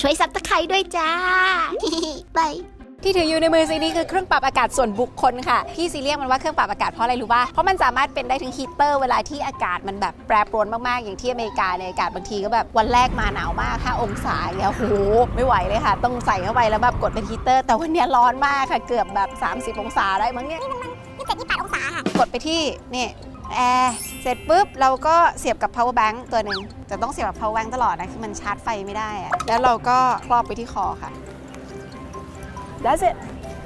ช่วยซับตะไคร้ด้วยจ้าบายที่ถืออยู่ในมือซีนี้คือเครื่องปรับอากาศส่วนบุคคลค่ะพี่ซีเรียกมันว่าเครื่องปรับอากาศเพราะอะไรรู้ป่ะเพราะมันสามารถเป็นได้ถึงฮีตเตอร์เวลาที่อากาศมันแบบแปรปรวนมากๆ อย่างที่อเมริกาเนี่ยอากาศบางทีก็แบบวันแรกมาหนาวมาก5องศาอย่างเงี้ยโอ้โหไม่ไหวเลยค่ะ ต้องใส่เข้าไปแล้วแบบกดเป็นฮีตเตอร์ แต่วันเนี้ยร้อนมากค่ะเกือบแบบ 30 องศาได้มั้งเนี่ยนี่เจ็ดยี่แปดองศาค่ะกดไปที่นี่ แอร์เสร็จปุ๊บเราก็เสียบกับ power bank ตัวหนึ่งแต่ต้องเสียบกับ power bank ตลอดนะคือมันชาร์จไฟไม่ได้อะแล้วเราก็ครอบไปที่คอค่ะ That's it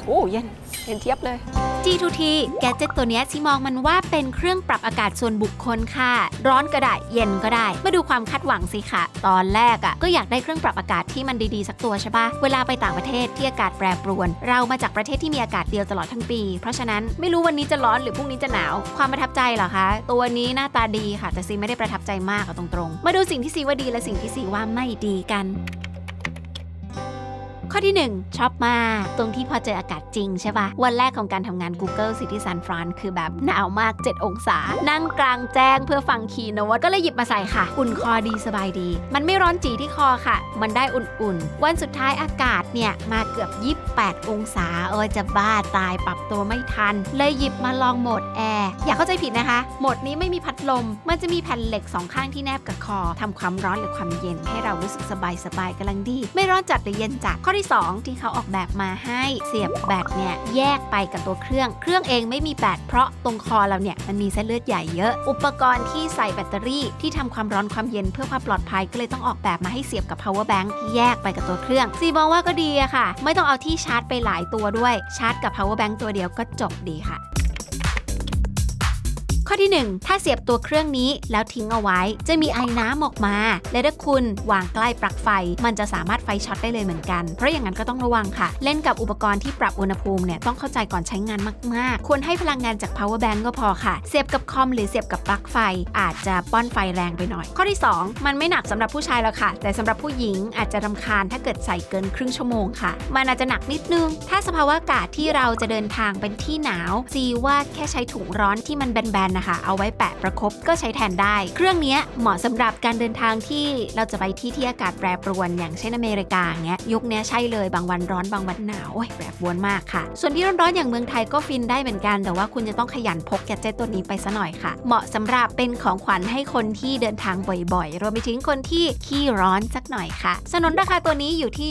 โอ้เย็น เย็นเทียบเลย G2T แกดเจ็ตตัวเนี้ยที่มองมันว่าเป็นเครื่องปรับอากาศส่วนบุคคลค่ะ ร้อนก็ได้ เย็นก็ได้ มาดูความคาดหวังสิค่ะ ตอนแรกอะ่ะก็อยากได้เครื่องปรับอากาศที่มันดีๆ สักตัวใช่ปะเวลาไปต่างประเทศที่อากาศแปรปรวน เรามาจากประเทศที่มีอากาศเดียวตลอดทั้งปี เพราะฉะนั้นไม่รู้วันนี้จะร้อนหรือพรุ่งนี้จะหนาว ความประทับใจเหรอคะ ตัวนี้หน้าตาดีค่ะ แต่ซีไม่ได้ประทับใจมากอะตรงๆ มาดูสิ่งที่ซีว่าดีและสิ่งที่ซีว่าไม่ดีกัน ข้อที่ 1 ชอบมากตรงที่พอเจออากาศจริงใช่ปะวันแรกของการทำงาน Google City San Fran คือแบบหนาวมาก 7 องศา นั่งกลางแจ้งเพื่อฟังคีโนตก็เลยหยิบมาใส่ค่ะ อุ่นคอดีสบายดี มันไม่ร้อนจีที่คอค่ะ มันได้อุ่นๆ วันสุดท้ายอากาศเนี่ย มาเกือบ 28 องศาเออจะบ้าตายปรับตัวไม่ทัน เลยหยิบมาลองโหมดแอร์อย่าเข้าใจผิดนะคะโหมดนี้ไม่มีพัดลม มันจะมีแผ่นเหล็กสองข้างที่แนบกับคอทำความร้อนหรือความเย็นให้เรารู้สึกสบายสบายๆกำลังดี ไม่ร้อนจัดหรือเย็นจัดข้อที่ 2 ที่เขาออกแบบมาให้เสียบแบตเนี่ยแยกไปกับตัวเครื่อง เครื่องเองไม่มีแบตเพราะตรงคอเราเนี่ยมันมีเส้นเลือดใหญ่เยอะ อุปกรณ์ที่ใส่แบตเตอรี่ที่ทำความร้อนความเย็นเพื่อความปลอดภัยก็เลยต้องออกแบบมาให้เสียบกับ power bank ที่แยกไปกับตัวเครื่องซีมองว่าก็ดีอะค่ะ ไม่ต้องเอาที่ชาร์จไปหลายตัวด้วยชาร์จกับ power bank ตัวเดียวก็จบดีค่ะ อที่ 1 ถ้าเสียบตัวเครื่องนี้แล้วทิ้งเอาไว้ จะมีไอ้น้ำออกมา และถ้าคุณวางใกล้ปลั๊กไฟ มันจะสามารถไฟช็อตได้เลยเหมือนกัน เพราะอย่างนั้นก็ต้องระวังค่ะ เล่นกับอุปกรณ์ที่ปรับอุณหภูมิเนี่ยต้องเข้าใจก่อนใช้งานมาก ๆ ควรให้พลังงานจาก power bank ก็พอค่ะ เสียบกับคอมหรือเสียบกับปลั๊กไฟ อาจจะป้อนไฟแรงไปหน่อย ข้อที่ 2 มันไม่หนักสำหรับผู้ชายแล้วค่ะ แต่สำหรับผู้หญิงอาจจะรำคาญถ้าเกิดใส่เกินครึ่งชั่วโมงค่ะ มันอาจจะหนักนิดนึง ถ้าสภาวะอากาศที่เราจะเดินทางเป็นที่หนาวซีว่าแค่ใช้ถุงร้อนที่มันแบนๆนะคะเอาไว้แปะประคบก็ใช้แทนได้ เครื่องนี้เหมาะสำหรับการเดินทางที่เราจะไปที่ที่อากาศแปรปรวน อย่างเช่นอเมริกาเงี้ยยุคนี้ใช่เลยบางวันร้อนบางวันหนาวโอ้ยแปรปรวนมากค่ะ ส่วนที่ร้อนๆอย่างเมืองไทยก็ฟินได้เหมือนกัน แต่ว่าคุณจะต้องขยันพกแกดเจตตัวนี้ไปซะหน่อยค่ะ เหมาะสำหรับเป็นของขวัญให้คนที่เดินทางบ่อยๆ รวมไปถึงคนที่ขี้ร้อนสักหน่อยค่ะสนนราคาตัวนี้อยู่ที่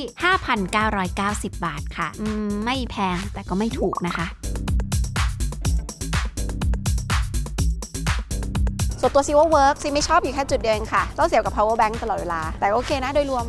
5,990 บาทค่ะอืมไม่แพงแต่ก็ไม่ถูกนะคะ ส่วนตัวซีว่าเวิร์กซีไม่ชอบอยู่แค่จุดเดียวเองค่ะต้องเสียบกับ power bank ตลอดเวลา แต่โอเคนะโดยรวม